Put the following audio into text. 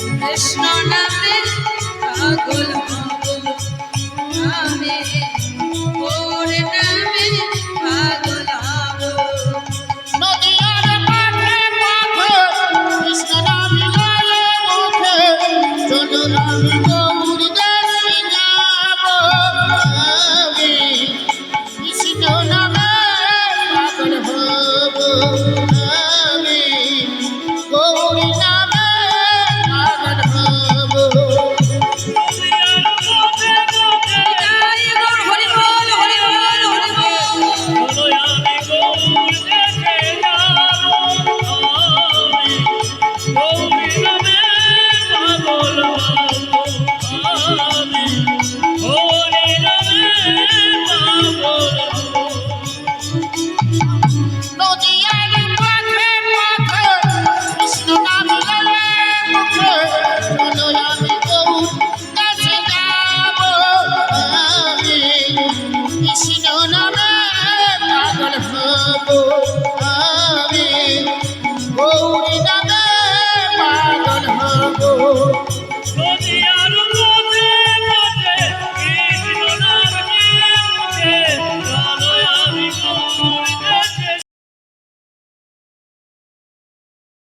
কৃষ্ণ নামে পাগল হব। আমি ওর নামে পাগল হব। নদিয়ার মাঠে মাঠে কৃষ্ণ নাম লয়ে মুখে চলো আমি amor.